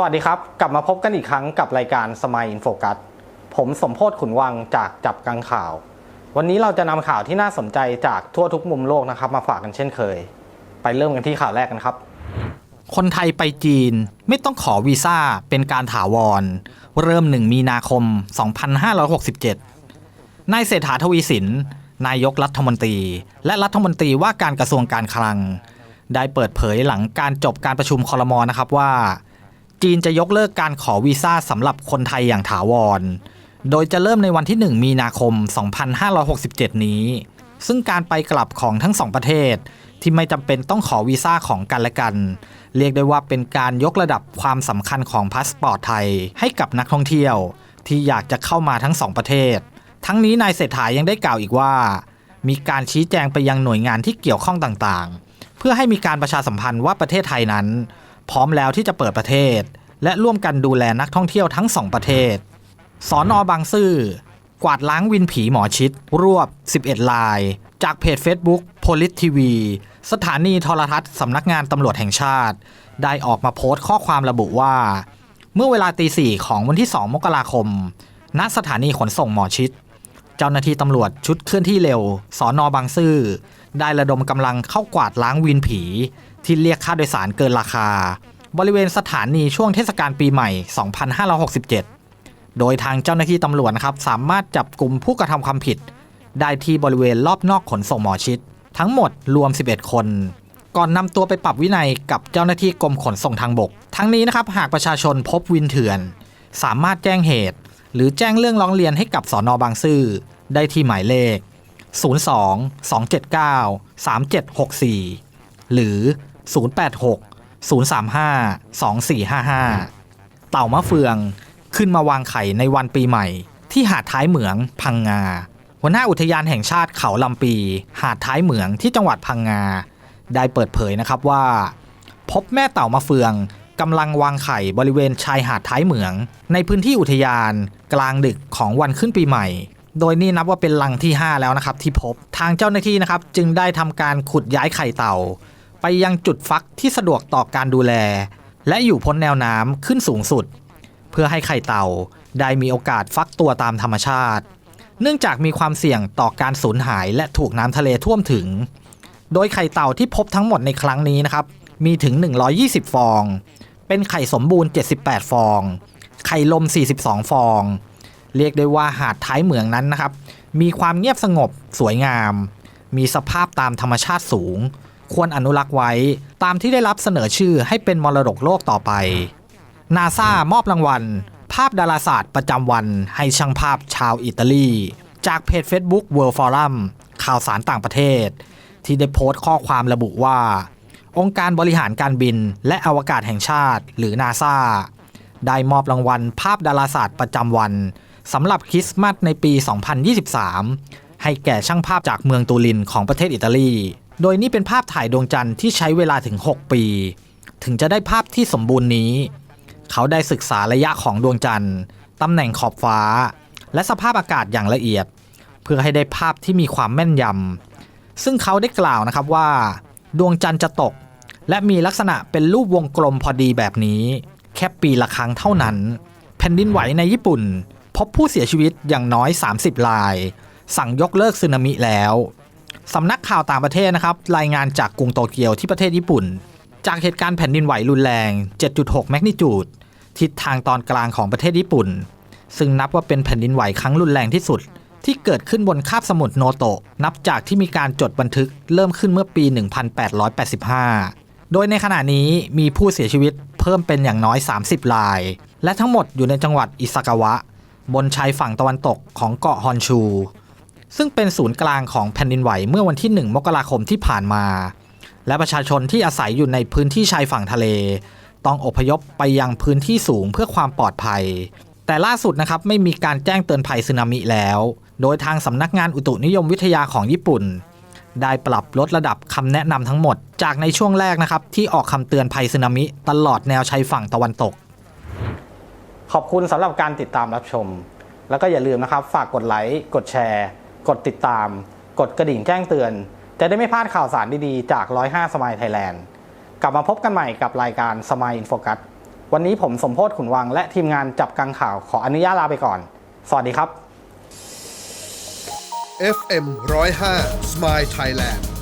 สวัสดีครับ กลับมาพบกันอีกครั้งกับรายการสมัยอินโฟกัสผมสมโพศขุนวังจากจับกังข่าว วันนี้เราจะนำข่าวที่น่าสนใจจากทั่วทุกมุมโลกนะครับมาฝากกันเช่นเคย ไปเริ่มกันที่ข่าวแรกกันครับ คนไทยไปจีนไม่ต้องขอวีซ่าเป็นการถาวร เริ่ม1มีนาคม 2567 นายเศรษฐาทวีสิน นายกรัฐมนตรี และรัฐมนตรีว่าการกระทรวงการคลัง ได้เปิดเผยหลังการจบการประชุมคอรมอนะครับว่า จีนจะยกเลิกการขอวีซ่าสำหรับคนไทยอย่างถาวร โดยจะเริ่มในวันที่ 1 มีนาคม 2567 นี้ ซึ่งการไปกลับของทั้งสองประเทศ ที่ไม่จำเป็นต้องขอวีซ่าของกันและกัน เรียกได้ว่าเป็นการยกระดับความสำคัญของพาสปอร์ตไทยให้กับนักท่องเที่ยว ที่อยากจะเข้ามาทั้งสองประเทศ ทั้งนี้นายเศรษฐายังได้กล่าวอีกว่า มีการชี้แจงไปยังหน่วยงานที่เกี่ยวข้องต่างๆ เพื่อให้มีการประชาสัมพันธ์ว่าประเทศไทยนั้น พร้อมแล้วที่จะเปิดประเทศ และร่วมกันดูแลนักท่องเที่ยวทั้งสองประเทศสอนอบางซื่อกวาดล้างวินผีหมอชิด รวบ 11 ลาย จากเพจ Facebook p o l i t TV สถานีโทรทัศน์สำนักงานตำรวจแห่งชาติ ได้ออกมาโพสต์ข้อความระบุว่า เมื่อเวลาตีสี่ของวันที่ 2 มกราคม ณสถานีขนส่งหมอชิด เจ้าหน้าที่ตำรวจชุดเคลื่อนที่เร็ว สอนอบางซื่อได้ระดมกำลังเข้ากวาดล้างวินผี ที่เรียกค่าโดยสารเกินราคา บริเวณสถานีช่วงเทศกาลปีใหม่ 2567 โดยทางเจ้าหน้าที่ตำรวจนะครับสามารถจับกลุ่มผู้กระทำความผิด ได้ที่บริเวณรอบนอกขนส่งหมอชิด ทั้งหมดรวม 11 คน ก่อนนำตัวไปปรับวินัยกับเจ้าหน้าที่กรมขนส่งทางบก ทั้งนี้นะครับหากประชาชนพบวินเถื่อน สามารถแจ้งเหตุ หรือแจ้งเรื่องร้องเรียนให้กับสอนอบางซื่อได้ที่หมายเลข 02 279 3764 หรือ 086 035 2455 เต่ามะเฟืองขึ้นมาวางไข่ในวันปีใหม่ ที่หาดท้ายเหมืองพังงา หัวหน้าอุทยานแห่งชาติเขาลำปี หาดท้ายเหมืองที่จังหวัดพังงา ได้เปิดเผยนะครับว่า พบแม่เต่ามะเฟืองกำลังวางไข่บริเวณชายหาดท้ายเหมือง ในพื้นที่อุทยานกลางดึกของวันขึ้นปีใหม่ โดยนี่นับว่าเป็นลังที่ 5 แล้วนะครับที่พบทางเจ้าหน้าที่นะครับจึงได้ทำการขุดย้ายไข่เต่า ไปยังจุดฟักที่สะดวกต่อการดูแล และอยู่พ้นแนวน้ำขึ้นสูงสุด เพื่อให้ไข่เต่าได้มีโอกาสฟักตัวตามธรรมชาติ เนื่องจากมีความเสี่ยงต่อการสูญหายและถูกน้ำทะเลท่วมถึง โดยไข่เต่าที่พบทั้งหมดในครั้งนี้นะครับ มีถึง 120 ฟอง เป็นไข่สมบูรณ์ 78 ฟอง ไข่ลม 42 ฟอง เรียกได้ว่าหาดท้ายเหมืองนั้นนะครับ มีความเงียบสงบสวยงาม มีสภาพตามธรรมชาติสูง ควรอนุรักษ์ไว้ ตามที่ได้รับเสนอชื่อให้เป็นมรดกโลกต่อไป นาซามอบรางวัล ภาพดาราศาสตร์ประจำวันให้ช่างภาพชาวอิตาลี จากเพจ Facebook World Forum ข่าวสารต่างประเทศ ที่ได้โพสต์ข้อความระบุว่า องค์การบริหารการบินและอวกาศแห่งชาติ หรือนาซาได้มอบรางวัล ภาพดาราศาสตร์ประจำวันสำหรับคริสต์มาสในปี 2023 ให้แก่ช่างภาพจากเมืองตูรินของประเทศอิตาลี โดยนี่เป็นภาพถ่ายดวงจันทร์ที่ใช้เวลาถึง 6 ปี ถึงจะได้ภาพที่สมบูรณ์นี้ เขาได้ศึกษาระยะของดวงจันทร์ตำแหน่งขอบฟ้า และสภาพอากาศอย่างละเอียด เพื่อให้ได้ภาพที่มีความแม่นยำซึ่งเขาได้กล่าวนะครับว่า ดวงจันทร์จะตก และมีลักษณะเป็นรูปวงกลมพอดีแบบนี้ แค่ปีละครั้งเท่านั้น แผ่นดินไหวในญี่ปุ่น พบผู้เสียชีวิตอย่างน้อย 30ราย สั่งยกเลิกสึนามิแล้ว สำนักข่าวต่างประเทศนะครับ รายงานจากกรุงโตเกียวที่ประเทศญี่ปุ่น จากเหตุการณ์แผ่นดินไหวรุนแรง 7.6 แมกนิจูด ทิศทางตอนกลางของประเทศญี่ปุ่น ซึ่งนับว่าเป็นแผ่นดินไหวครั้งรุนแรงที่สุด ที่เกิดขึ้นบนคาบสมุทรโนโตะ นับจากที่มีการจดบันทึกเริ่มขึ้นเมื่อปี 1885 โดยในขณะนี้มีผู้เสียชีวิตเพิ่มเป็นอย่างน้อย 30 ราย และทั้งหมดอยู่ในจังหวัดอิซากาวะ บนชายฝั่งตะวันตกของเกาะฮอนชู ซึ่งเป็นศูนย์กลางของแผ่นดินไหวเมื่อวันที่ 1 มกราคมที่ผ่านมา และประชาชนที่อาศัยอยู่ในพื้นที่ชายฝั่งทะเล ต้องอพยพไปยังพื้นที่สูงเพื่อความปลอดภัย แต่ล่าสุดนะครับไม่มีการแจ้งเตือนภัยสึนามิแล้ว โดยทางสำนักงานอุตุนิยมวิทยาของญี่ปุ่น ได้ปรับลดระดับคำแนะนำทั้งหมด จากในช่วงแรกนะครับที่ออกคำเตือนภัยสึนามิ ตลอดแนวชายฝั่งตะวันตก ขอบคุณสำหรับการติดตามรับชม แล้วก็อย่าลืมนะครับ ฝากกดไลค์กดแชร์ กดติดตาม กดกระดิ่งแจ้งเตือน จะได้ไม่พลาดข่าวสารดีๆ จาก 105 สมัยไทยแลนด์กลับมาพบกันใหม่กับรายการสมัยอินโฟกัสวันนี้ผมสมโพศ์ขุนวังและทีมงานจับกังข่าวขออนุญาตลาไปก่อน สวัสดีครับ FM 105 Smile Thailand